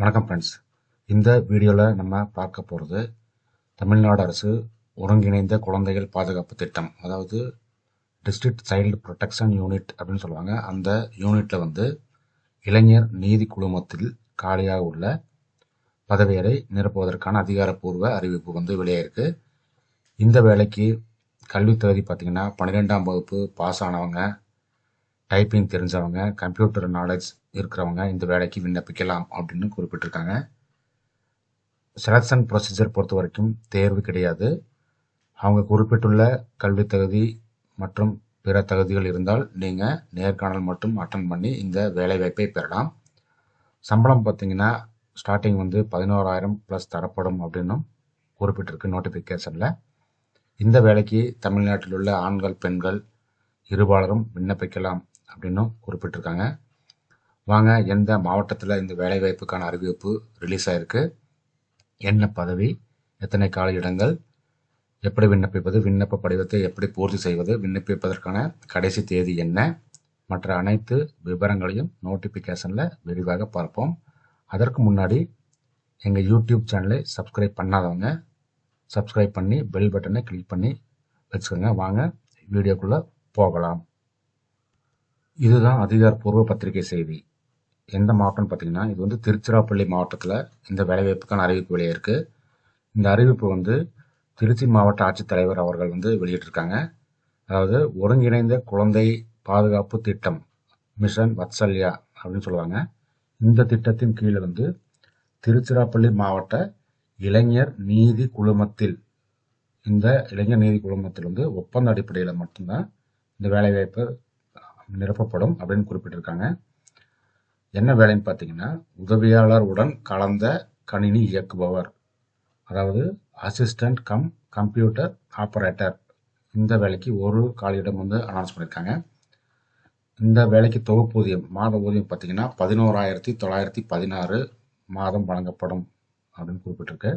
வணக்கம் ஃப்ரெண்ட்ஸ் இந்த வீடியோவில் நம்ம பார்க்க போகிறது தமிழ்நாடு அரசு ஒருங்கிணைந்த குழந்தைகள் பாதுகாப்பு திட்டம். அதாவது டிஸ்ட்ரிக்ட் சைல்டு ப்ரொடெக்ஷன் யூனிட் அப்படின்னு சொல்லுவாங்க. அந்த யூனிட்டில் வந்து இளைஞர் நீதி குழுமத்தில் காலியாக உள்ள பதவிகளை நிரப்புவதற்கான அதிகாரப்பூர்வ அறிவிப்பு வந்து வெளியாயிருக்கு இந்த வேலைக்கு கல்வித் தகுதி பார்த்திங்கன்னா பன்னிரெண்டாம் வகுப்பு பாஸ் ஆனவங்க டைப்பிங் தெரிஞ்சவங்க கம்ப்யூட்டர் நாலேஜ் இருக்கிறவங்க இந்த வேலைக்கு விண்ணப்பிக்கலாம் அப்படின்னு குறிப்பிட்டிருக்காங்க. செலக்ஷன் ப்ரொசீஜர் பொறுத்த வரைக்கும் தேர்வு கிடையாது. அவங்க குறிப்பிட்டுள்ள கல்வி தகுதி மற்றும் பிற தகுதிகள் இருந்தால் நீங்கள் நேர்காணல் மட்டும் அட்டன் பண்ணி இந்த வேலைவாய்ப்பை பெறலாம். சம்பளம் பார்த்தீங்கன்னா ஸ்டார்டிங் வந்து பதினோராயிரம் ப்ளஸ் தரப்படும் அப்படின்னும் குறிப்பிட்டிருக்கு நோட்டிஃபிகேஷனில் இந்த வேலைக்கு தமிழ்நாட்டில் உள்ள ஆண்கள் பெண்கள் இருபாலரும் விண்ணப்பிக்கலாம் அப்படின்னும் குறிப்பிட்டிருக்காங்க. வாங்க எந்த மாவட்டத்தில் இந்த வேலைவாய்ப்புக்கான அறிவிப்பு ரிலீஸ் ஆயிருக்கு? என்ன பதவி? எத்தனை கால இடங்கள்? எப்படி விண்ணப்பிப்பது? விண்ணப்ப படிவத்தை எப்படி பூர்த்தி செய்வது? விண்ணப்பிப்பதற்கான கடைசி தேதி என்ன? மற்ற அனைத்து விவரங்களையும் நோட்டிஃபிகேஷனில் விரிவாக பார்ப்போம். அதற்கு முன்னாடி எங்கள் யூடியூப் சேனலை சப்ஸ்கிரைப் பண்ணாதவங்க சப்ஸ்கிரைப் பண்ணி பெல் பட்டனை கிளிக் பண்ணி வச்சுக்கோங்க. வாங்க வீடியோக்குள்ளே போகலாம். இதுதான் அதிகாரப்பூர்வ பத்திரிகை செய்தி. எந்த மாவட்டம்னு பார்த்தீங்கன்னா இது வந்து திருச்சிராப்பள்ளி மாவட்டத்தில் இந்த வேலைவாய்ப்புக்கான அறிவிப்பு வெளியிருக்கு இந்த அறிவிப்பு வந்து திருச்சி மாவட்ட ஆட்சித்தலைவர் அவர்கள் வந்து வெளியிட்டிருக்காங்க. அதாவது ஒருங்கிணைந்த குழந்தை பாதுகாப்பு திட்டம் மிஷன் வத்சல்யா அப்படின்னு சொல்லுவாங்க. இந்த திட்டத்தின் கீழே வந்து திருச்சிராப்பள்ளி மாவட்ட இளைஞர் நீதி குழுமத்தில் இந்த இளைஞர் நீதி குழுமத்தில் வந்து ஒப்பந்த அடிப்படையில் மட்டும்தான் இந்த வேலைவாய்ப்பு நிரப்பப்படும் அப்படின்னு குறிப்பிட்டிருக்காங்க. என்ன வேலைன்னு பார்த்தீங்கன்னா உதவியாளருடன் கலந்த கணினி இயக்குபவர். அதாவது அசிஸ்டன்ட் கம் கம்ப்யூட்டர் ஆப்ரேட்டர் இந்த வேலைக்கு ஒரு காலியிடம் வந்து அனௌன்ஸ் பண்ணியிருக்காங்க. இந்த வேலைக்கு தொகுப்பூதியம் மாத ஊதியம் பார்த்தீங்கன்னா பதினோராயிரத்தி தொள்ளாயிரத்தி பதினாறு மாதம் வழங்கப்படும் அப்படின்னு குறிப்பிட்டிருக்கு.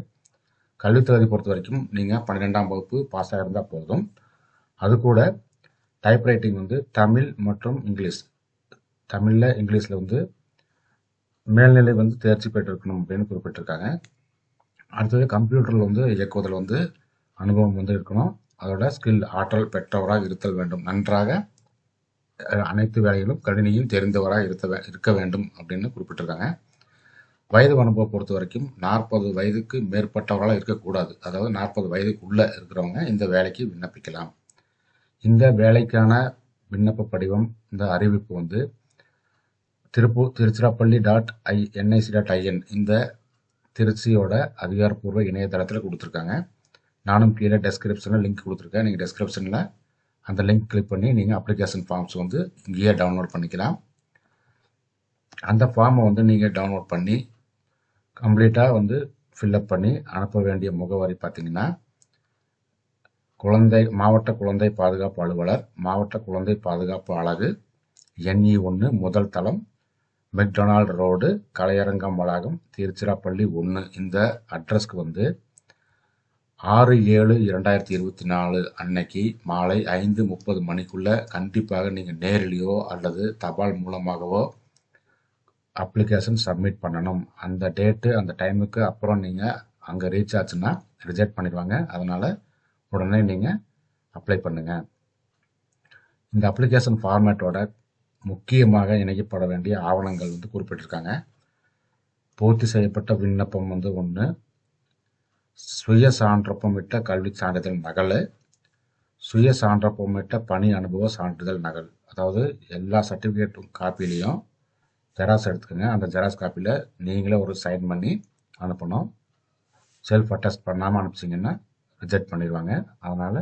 கல்வித்தகுதி பொறுத்த வரைக்கும் நீங்கள் பன்னிரெண்டாம் வகுப்பு பாஸ் இருந்தால் போதும். அது கூட டைப்ரைட்டிங் வந்து தமிழ் மற்றும் இங்கிலீஷ். தமிழில் இங்கிலீஷில் வந்து மேல்நிலை வந்து தேர்ச்சி பெற்றிருக்கணும் அப்படின்னு குறிப்பிட்டிருக்காங்க. அடுத்தது கம்ப்யூட்டரில் வந்து இயக்குவதில் வந்து அனுபவம் வந்து இருக்கணும். அதோட ஸ்கில் ஆற்றல் பெற்றவராக இருத்தல் வேண்டும். நன்றாக அனைத்து வேலைகளும் கணினியும் தெரிந்தவராக இருத்த இருக்க வேண்டும் அப்படின்னு குறிப்பிட்டிருக்காங்க. வயது அனுபவம் பொறுத்த வரைக்கும் நாற்பது வயதுக்கு மேற்பட்டவர்களாக இருக்கக்கூடாது. அதாவது நாற்பது வயதுக்குள்ளே இருக்கிறவங்க இந்த வேலைக்கு விண்ணப்பிக்கலாம். இந்த வேலைக்கான விண்ணப்ப படிவம் இந்த அறிவிப்பு வந்து Tiruppur Tiruchirappalli dot I NIC dot IN இந்த திருச்சியோட அதிகாரப்பூர்வ இணையதளத்தில் கொடுத்துருக்காங்க. நானும் கீழே டெஸ்கிரிப்ஷனில் லிங்க் கொடுத்துருக்கேன். நீங்கள் டெஸ்கிரிப்ஷனில் அந்த லிங்க் கிளிக் பண்ணி நீங்கள் அப்ளிகேஷன் ஃபார்ம்ஸ் வந்து இங்கேயே டவுன்லோட் பண்ணிக்கலாம். அந்த ஃபார்மை வந்து நீங்கள் டவுன்லோட் பண்ணி கம்ப்ளீட்டாக வந்து ஃபில்அப் பண்ணி அனுப்ப வேண்டிய முகவரி பார்த்தீங்கன்னா குழந்தை மாவட்ட குழந்தை பாதுகாப்பு அலுவலர் மாவட்ட குழந்தை பாதுகாப்பு அலகு என்இ ஒன்று முதல் தளம் மெக்டொனால்டு ரோடு கலையரங்கம் வளாகம் திருச்சிராப்பள்ளி ஒன்று இந்த அட்ரஸ்க்கு வந்து ஆறு ஏழு இரண்டாயிரத்தி இருபத்தி நாலு அன்னைக்கு மாலை ஐந்து முப்பது மணிக்குள்ளே கண்டிப்பாக நீங்கள் நேரிலேயோ அல்லது தபால் மூலமாகவோ அப்ளிகேஷன் சப்மிட் பண்ணணும். அந்த டேட்டு அந்த டைமுக்கு அப்புறம் நீங்கள் அங்கே ரீச் ஆச்சுன்னா ரிஜெக்ட் பண்ணிடுவாங்க. அதனால் உடனே நீங்கள் அப்ளை பண்ணுங்கள் இந்த அப்ளிகேஷன் ஃபார்மேட்டோட முக்கியமாக இணைக்கப்பட வேண்டிய ஆவணங்கள் வந்து குறிப்பிட்டிருக்காங்க. பூர்த்தி செய்யப்பட்ட விண்ணப்பம் வந்து ஒன்று சுய சான்றப்பமிட்ட கல்வி சான்றிதழ் நகல். சுய சான்றப்பமிட்ட பணி அனுபவ சான்றிதழ் நகல். அதாவது எல்லா சர்டிஃபிகேட்டும் காப்பிலையும் ஜெராக்ஸ் எடுத்துக்கோங்க. அந்த ஜெராக்ஸ் காப்பியில் நீங்களே ஒரு சைன் பண்ணி அனுப்பணும். செல்ஃப் அட்டஸ்ட் பண்ணாமல் அனுப்பிச்சிங்கன்னா ரிஜெக்ட் பண்ணிடுவாங்க. அதனால்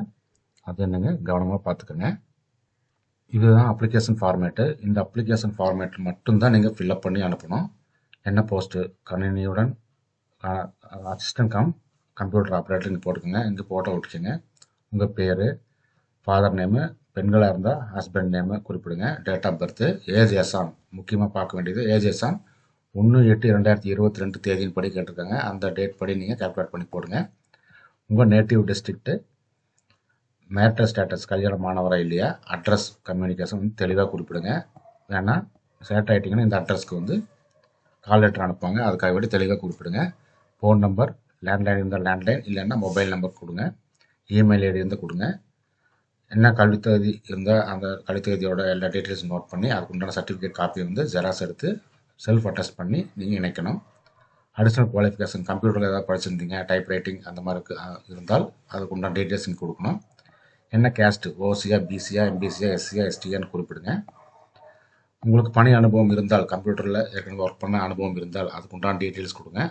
அதை நீங்கள் கவனமாக பார்த்துக்கோங்க. இதுதான் அப்ளிகேஷன் ஃபார்மேட்டு இந்த அப்ளிகேஷன் ஃபார்மேட் மட்டும்தான் நீங்கள் ஃபில்அப் பண்ணி அனுப்பணும். என்ன போஸ்ட்டு கணினியுடன் அசிஸ்டன்ட் கம் கம்ப்யூட்டர் ஆப்ரேட்டர் இங்கே போட்டுக்கோங்க. இங்கே போட்டோ விட்டுக்கோங்க உங்கள் பேர் ஃபாதர் நேமு பெண்களாக இருந்தால் ஹஸ்பண்ட் நேமு குறிப்பிடுங்க. டேட் ஆஃப் பர்த்து ஏஜ் எஸ்ஆம் முக்கியமாக பார்க்க வேண்டியது ஏஜ் எஸ்ஆம் ஒன்று எட்டு ரெண்டாயிரத்தி இருபத்தி ரெண்டு தேதியின் படி கேட்டிருக்காங்க. அந்த டேட் படி நீங்கள் கால்குலேட் பண்ணி போடுங்க. உங்கள் நேட்டிவ் டிஸ்ட்ரிக்ட்டு மேட்டர் ஸ்டேட்டஸ் கல்யாணமானவரா இல்லையா அட்ரஸ் கம்யூனிகேஷன் வந்து தெளிவாக குறிப்பிடுங்க. ஏன்னா செலக்ட் ஆகிட்டிங்கன்னா இந்த அட்ரஸ்க்கு வந்து கால் லெட்டர் அனுப்புவாங்க. அதுக்காக வேண்டி தெளிவாக குறிப்பிடுங்க. ஃபோன் நம்பர் லேண்ட்லைன் இருந்தால் லேண்ட்லைன் இல்லைன்னா மொபைல் நம்பர் கொடுங்க. இமெயில் ஐடி இருந்தால் கொடுங்க. என்ன கல்வித்தகுதி இருந்தால் அந்த கல்வித்தகுதியோட எல்லா டீட்டெயில்ஸும் நோட் பண்ணி அதுக்கு உண்டான சர்டிஃபிகேட் காப்பி வந்து ஜெராக்ஸ் எடுத்து செல்ஃப் அட்டஸ்ட் பண்ணி நீங்கள் இணைக்கணும். அடிஷ்னல் குவாலிஃபிகேஷன் கம்ப்யூட்டரில் ஏதாவது படிச்சிருந்தீங்க டைப் ரைட்டிங் அந்த மாதிரி இருந்தால் அதுக்கு உண்டான டீட்டெயில்ஸ் இங்கே கொடுக்கணும். என்ன கேஸ்ட்டு ஓசியா பிசியா எம்பிசியா எஸ்சியா எஸ்டியான்னு குறிப்பிடுங்க. உங்களுக்கு பணி அனுபவம் இருந்தால் கம்ப்யூட்டரில் ஏற்கனவே ஒர்க் பண்ண அனுபவம் இருந்தால் அதுக்கு உண்டான டீட்டெயில்ஸ் கொடுங்க.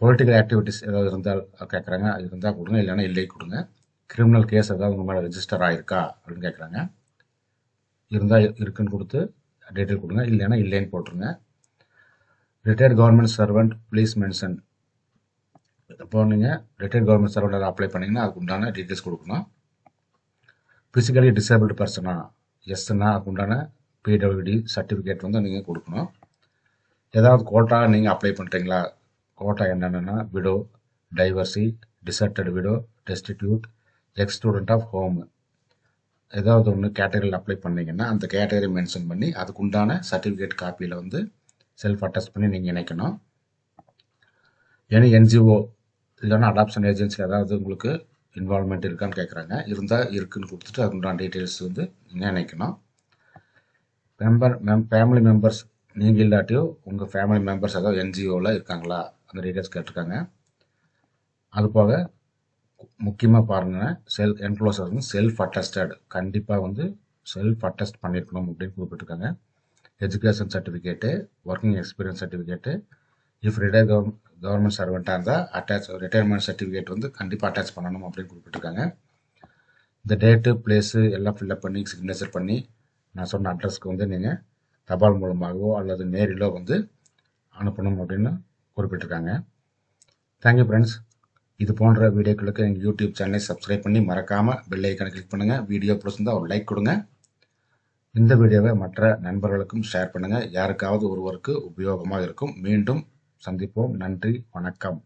பொலிட்டிக்கல் ஆக்டிவிட்டிஸ் ஏதாவது இருந்தால் கேட்குறாங்க அது இருந்தால் கொடுங்க இல்லைன்னா இல்லை கொடுங்க. கிரிமினல் கேஸ் ஏதாவது உங்கள் மேலே ரெஜிஸ்டர் ஆகிருக்கா அப்படின்னு கேட்குறாங்க இருந்தால் இருக்குன்னு கொடுத்து டீட்டெயில் கொடுங்க இல்லைன்னா இல்லைன்னு போட்டுருங்க. Retired government servant please mention இப்போ நீங்கள் ரிட்டையர்ட் கவர்மெண்ட் சர்வெண்ட் அப்ளை பண்ணிங்கன்னா அதுக்கு உண்டான டீட்டெயில்ஸ் கொடுக்கணும். ஃபிசிக்கலி டிசேபிள்டு பர்சனா எஸ்னா அதுக்கு உண்டான பிடபிள்யூடி சர்டிஃபிகேட் வந்து நீங்கள் கொடுக்கணும். ஏதாவது கோட்டா நீங்கள் அப்ளை பண்ணுறீங்களா கோட்டா என்னென்னா widow divorcee deserted widow destitute ex student of home ஏதாவது ஒன்று கேட்டகரியில் அப்ளை பண்ணிங்கன்னா அந்த கேட்டகரி மென்ஷன் பண்ணி அதுக்குண்டான சர்டிஃபிகேட் காப்பியில் வந்து செல்ஃப் அட்டஸ்ட் பண்ணி நீங்கள் இணைக்கணும். ஏன்னா என்ஜிஓ இல்லைன்னா அடாப்ஷன் ஏஜென்சி ஏதாவது உங்களுக்கு இன்வால்மெண்ட் இருக்கான்னு கேட்குறாங்க இருந்தால் இருக்குன்னு கொடுத்துட்டு அதுக்குண்டான டீட்டெயில்ஸ் வந்து நீங்கள் இணைக்கணும். மெம்பர் மெம் ஃபேமிலி மெம்பர்ஸ் நீங்கள் இல்லாட்டியோ உங்கள் ஃபேமிலி மெம்பர்ஸ் ஏதாவது என்ஜிஓவில் இருக்காங்களா? அந்த டீட்டெயில்ஸ் கேட்டிருக்காங்க. அது போக முக்கியமாக பாருங்கன்னா செல் என்க்ளோசர் வந்து செல்ஃப் அட்டஸ்டட் கண்டிப்பாக வந்து செல்ஃப் அட்டஸ்ட் பண்ணியிருக்கணும் அப்படின்னு குறிப்பிட்டிருக்காங்க. Education certificate working experience certificate if retire gov government சர்வெண்ட்டாக இருந்தால் அட்டாச் ரிட்டையர்மெண்ட் சர்டிஃபிகேட் வந்து கண்டிப்பாக அட்டாச் பண்ணணும் அப்படின்னு குறிப்பிட்டிருக்காங்க. இந்த டேட்டு பிளேஸு எல்லாம் ஃபில்அப் பண்ணி சிக்னேச்சர் பண்ணி நான் சொன்ன அட்ரஸ்க்கு வந்து நீங்கள் தபால் மூலமாகவோ அல்லது நேரிலோ வந்து அனுப்பணும் அப்படின்னு குறிப்பிட்டிருக்காங்க. தேங்க்யூ ஃப்ரெண்ட்ஸ் இது போன்ற வீடியோக்களுக்கு எங்கள் யூடியூப் சேனலை சப்ஸ்கிரைப் பண்ணி மறக்காமல் பெல் ஐக்கானை கிளிக் பண்ணுங்கள் வீடியோ பிடிச்சிருந்தால் ஒரு லைக் கொடுங்க. இந்த வீடியோவை மற்ற நண்பர்களுக்கும் ஷேர் பண்ணுங்கள் யாருக்காவது ஒருவருக்கு உபயோகமாக இருக்கும். மீண்டும் சந்திப்போம். நன்றி. வணக்கம்.